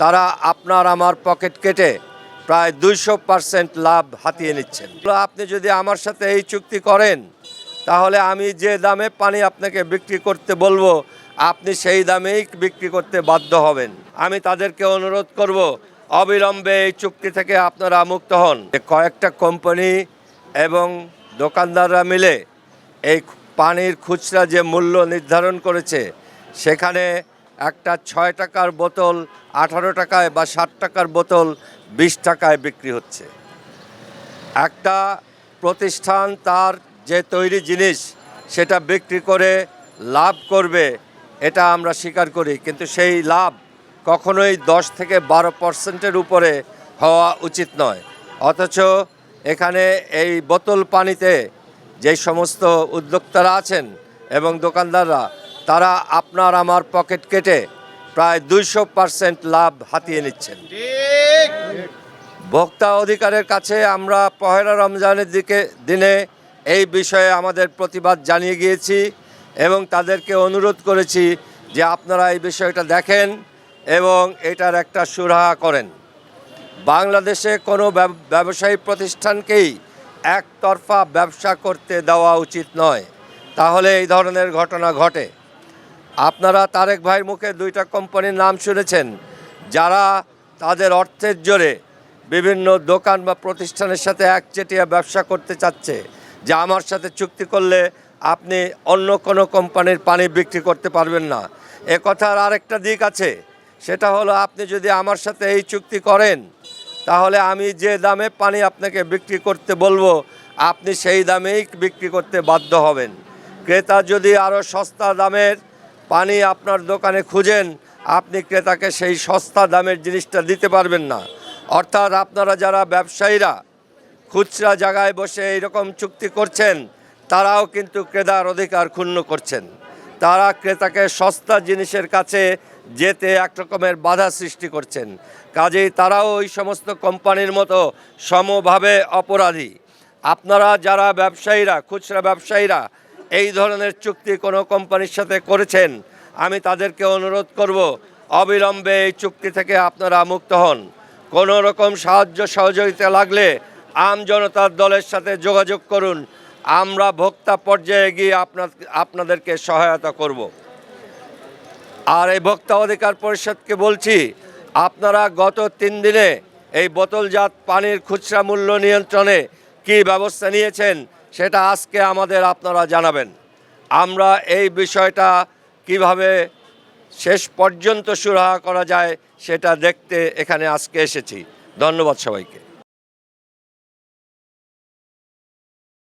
তারা আপনার আমার পকেট কেটে প্রায় দুইশো পার্সেন্ট লাভ হাতিয়ে নিচ্ছেন। আপনি যদি আমার সাথে এই চুক্তি করেন, তাহলে আমি যে দামে পানি আপনাকে বিক্রি করতে বলব, আপনি সেই দামেই বিক্রি করতে বাধ্য হবেন। আমি তাদেরকে অনুরোধ করব, অবিলম্বে এই চুক্তি থেকে আপনারা মুক্ত হন। কয়েকটা কোম্পানি এবং দোকানদাররা মিলে এই পানির খুচরা যে মূল্য নির্ধারণ করেছে, সেখানে একটা ছয় টাকার বোতল আঠারো টাকায় বা ষাট টাকার বোতল বিশ টাকায় বিক্রি হচ্ছে। একটা প্রতিষ্ঠান তার যে তৈরি জিনিস সেটা বিক্রি করে লাভ করবে, এটা আমরা স্বীকার করি। কিন্তু সেই লাভ কখনোই দশ থেকে বারো পার্সেন্টের উপরে হওয়া উচিত নয়। অথচ এখানে এই বোতল পানিতে যে সমস্ত উদ্যোক্তারা আছেন এবং দোকানদাররা, তারা আপনার আমার পকেট কেটে প্রায় দুইশো পার্সেন্ট লাভ হাতিয়ে নিচ্ছেন। ভোক্তা অধিকারের কাছে আমরা পহেলা রমজানের দিকে দিনে এই বিষয়ে আমাদের প্রতিবাদ জানিয়ে গিয়েছি এবং তাদেরকে অনুরোধ করেছি যে আপনারা এই বিষয়টা দেখেন এবং এটার একটা সুরাহা করেন। বাংলাদেশে কোনো ব্যবসায়ী প্রতিষ্ঠানকেই একতরফা ব্যবসা করতে দেওয়া উচিত নয়। তাহলে এই ধরনের ঘটনা ঘটে। আপনারা তারেক ভাইয়ের মুখে দুইটা কোম্পানির নাম শুনেছেন, যারা তাদের অর্থের জোরে বিভিন্ন দোকান বা প্রতিষ্ঠানের সাথে একচেটিয়া ব্যবসা করতে চাচ্ছে, যে আমার সাথে চুক্তি করলে আপনি অন্য কোনো কোম্পানির পানি বিক্রি করতে পারবেন না। এ কথার আরেকটা দিক আছে, সেটা হলো আপনি যদি আমার সাথে এই চুক্তি করেন, তাহলে আমি যে দামে পানি আপনাকে বিক্রি করতে বলব, আপনি সেই দামেই বিক্রি করতে বাধ্য হবেন। ক্রেতা যদি আরও সস্তা দামের পানি আপনার দোকানে খুঁজেন, আপনি ক্রেতাকে সেই সস্তা দামের জিনিসটা দিতে পারবেন না। অর্থাৎ আপনারা যারা ব্যবসায়ীরা খুচরা জায়গায় বসে এইরকম চুক্তি করছেন, তারাও কিন্তু ক্রেতার অধিকার ক্ষুণ্ণ করছেন। তারা ক্রেতাকে সস্তা জিনিসের কাছে যেতে এক রকমের বাধা সৃষ্টি করছেন। কাজেই তারাও ওই সমস্ত কোম্পানির মতো সমভাবে অপরাধী। আপনারা যারা ব্যবসায়ীরা, খুচরা ব্যবসায়ীরা এই ধরনের চুক্তি কোনো কোম্পানির সাথে করেছেন, আমি তাদেরকে অনুরোধ করব, অবিলম্বে এই চুক্তি থেকে আপনারা মুক্ত হন। কোনো রকম সাহায্য সহযোগিতা লাগলে আম জনতার দলের সাথে যোগাযোগ করুন। আমরা ভোক্তা পর্যায়ে গিয়ে আপনার, আপনাদেরকে সহায়তা করব। আর এই ভোক্তা অধিকার পরিষদকে বলছি, আপনারা গত তিন দিনে এই বোতলজাত পানির খুচরা মূল্য নিয়ন্ত্রণে কী ব্যবস্থা নিয়েছেন? সেটা আজকে আমাদের আপনারা জানাবেন। আমরা এই বিষয়টা কীভাবে শেষ পর্যন্ত সুরাহা করা যায় সেটা দেখতে এখানে আজকে এসেছি। ধন্যবাদ সবাইকে।